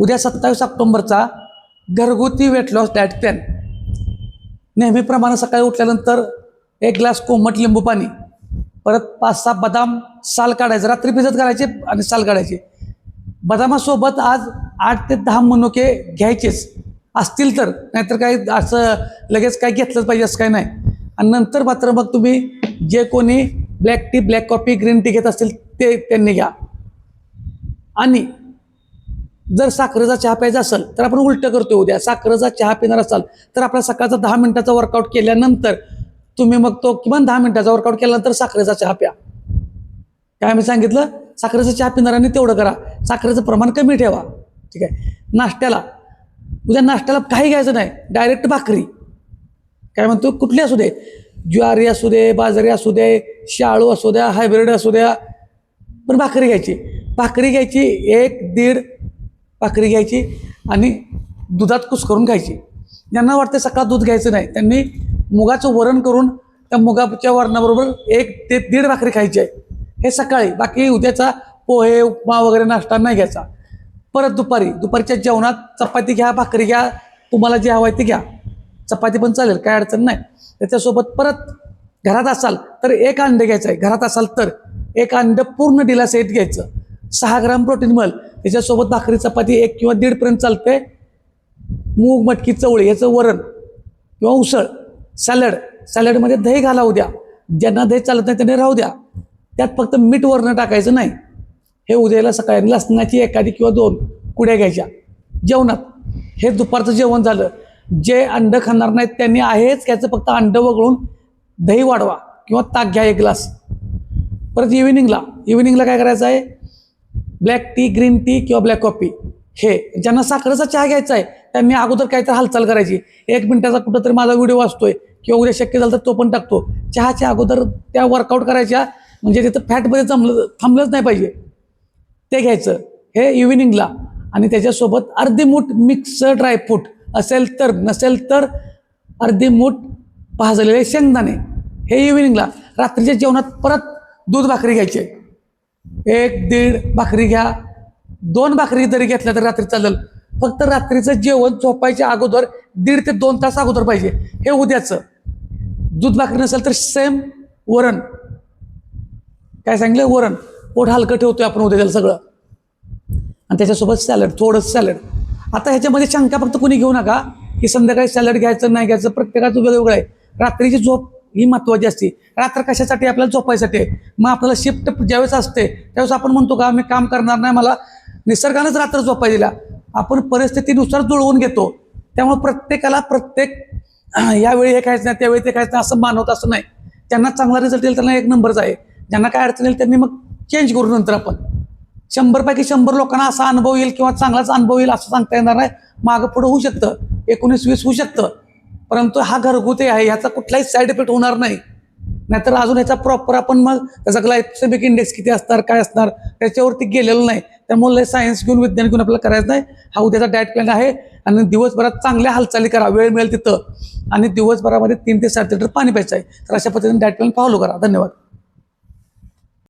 उद्या सत्तावीस ऑक्टोंबरचा घरगुती वेट लॉस डॅट प्लॅन नेहमीप्रमाणे सकाळी उठल्यानंतर एक ग्लास कोमट लिंबू पाणी परत पाच सहा बदाम साल काढायचं. रात्री भिजत घालायचे आणि साल काढायचे. बदामासोबत आज आठ ते दहा मनुके घ्यायचेच. असतील तर नाहीतर काही असं लगेच काय घेतलंच पाहिजे असं काही नाही. आणि नंतर मात्र मग तुम्ही जे कोणी black tea black coffee green tea घेत असतील ते त्यांनी घ्या. आणि जर साखरेचा चहा प्यायचा असेल तर आपण उलटं करतो उद्या. साखरेचा चहा पिणार असाल तर आपला सकाळचा दहा मिनिटाचा वर्कआउट केल्यानंतर तुम्ही मग तो किमान दहा मिनिटाचा वर्कआउट केल्यानंतर साखरेचा चहा प्या. काय मी सांगितलं? साखरेचा चहा पिणाऱ्यांनी तेवढं करा. साखरेचं प्रमाण कमी ठेवा. ठीक आहे? नाश्त्याला. उद्या नाश्त्याला काही घ्यायचं नाही. डायरेक्ट भाकरी. काय म्हणतो? कुठली असू दे. ज्वारी असू दे बाजरी असू दे शाळू असू द्या हायब्रिड असू द्या. पण भाकरी घ्यायची. भाकरी घ्यायची एक दीड भाकरी घ्यायची आणि दुधात कुस्करून खायची. ज्यांना वाटते सकाळ दूध घ्यायचं नाही. त्यांनी मुगाचं वरण करून त्या मुगाच्या वरणाबरोबर एक ते दीड भाकरी खायची आहे. हे सकाळी. बाकी उद्याचा पोहे उपमा वगैरे नाश्ता नाही घ्यायचा. परत दुपारी. दुपारच्या जेवणात चपाती घ्या भाकरी घ्या तुम्हाला जे हवं आहे ते घ्या. चपाती पण चालेल. काय अडचण नाही. त्याच्यासोबत परत घरात असाल तर एक अंडे घ्यायचं आहे. घरात असाल तर एक अंड पूर्ण डिला सेट घ्यायचं. सहा ग्राम प्रोटीन मल. त्याच्यासोबत भाकरी चपाती एक किंवा दीडपर्यंत चालते मूग मटकी चवळी याचं वरण किंवा उसळ सॅलड. सॅलडमध्ये दही घाला द्या. ज्यांना दही चालत नाही त्यांनी राहू द्या. त्यात फक्त मीठ वरणं टाकायचं नाही. हे उद्याला सकाळी लसणाची एखादी किंवा दोन कुड्या घ्यायच्या. जेवणात. हे दुपारचं जेवण झालं. जे अंडं खाणार नाहीत त्यांनी आहेच घ्यायचं. फक्त अंडं वगळून दही वाढवा किंवा ताक घ्या एक ग्लास. परत इव्हिनिंगला इव्हिनिंगला काय करायचं आहे? ब्लॅक टी ग्रीन टी किंवा ब्लॅक कॉफी हे ज्यांना साखरेचा चहा घ्यायचा आहे त्यांनी अगोदर काहीतरी हालचाल करायची. एक मिनिटाचा कुठंतरी माझा व्हिडिओ वाचतोय किंवा उद्या शक्य झालं तर तो पण टाकतो. चहाच्या अगोदर त्या वर्कआउट करायच्या म्हणजे तिथं फॅटमध्ये जमलं थांबलंच नाही पाहिजे. ते घ्यायचं. हे इव्हिनिंगला आणि त्याच्यासोबत अर्धी मूठ मिक्स ड्रायफ्रूट असेल तर नसेल तर अर्धी मूठ भाजलेले शेंगदाणे. हे इव्हिनिंगला रात्रीच्या जेवणात परत दूध भाकरी घ्यायची एक दीड भाकरी घ्या. दोन भाकरी जरी घेतल्या तर रात्री चालेल. फक्त रात्रीचं जेवण झोपायच्या अगोदर दीड ते दोन तास अगोदर पाहिजे. हे उद्याचं. दूध भाकरी नसेल तर सेम वरण. काय सांगितलं? वरण. पोट हलकं ठेवतोय आपण उद्या त्याला सगळं. आणि त्याच्यासोबत सॅलड थोडंसं सॅलड आता ह्याच्यामध्ये शंका फक्त कोणी घेऊ नका की संध्याकाळी सॅलड घ्यायचं नाही घ्यायचं प्रत्येकाचं वेगवेगळं आहे. रात्रीची झोप ही महत्त्वाची असते. रात्र कशासाठी आपल्याला झोपायसाठी आहे? मग आपल्याला शिफ्ट ज्यावेळेस असते त्यावेळेस आपण म्हणतो का मी काम करणार नाही मला निसर्गानंच रात्र झोपाय दिला. आपण परिस्थितीनुसार जुळवून घेतो. त्यामुळे प्रत्येकाला प्रत्येक यावेळी हे खायचं नाही त्यावेळी ते खायचं नाही असं मानवत असं नाही. त्यांना चांगला रिझल्ट येईल त्यांना एक नंबरच आहे. ज्यांना काय अडचण येईल त्यांनी मग चेंज करू नंतर आपण. शंभरपैकी शंभर लोकांना असा अनुभव येईल किंवा चांगलाच अनुभव येईल असं सांगता येणार नाही. मागं पुढं होऊ शकतं. एकोणीस वीस होऊ शकतं. परंतु हा घरगुती आहे ह्याचा कुठलाही साईड इफेक्ट होणार नाही. नाहीतर अजून ह्याचा प्रॉपर आपण मग त्याचा ग्लायसेमिक इंडेक्स किती असणार काय असणार त्याच्यावरती गेलेलं नाही. त्यामुळे सायन्स घेऊन विज्ञान घेऊन आपल्याला करायचं नाही. हा उद्याचा डायट प्लॅन आहे आणि दिवसभरात चांगल्या हालचाली करा वेळ मिळेल तिथं. आणि दिवसभरामध्ये तीन ते सात लिटर पाणी प्यायचं आहे. तर अशा पद्धतीने डायट प्लॅन फॉलो करा. धन्यवाद.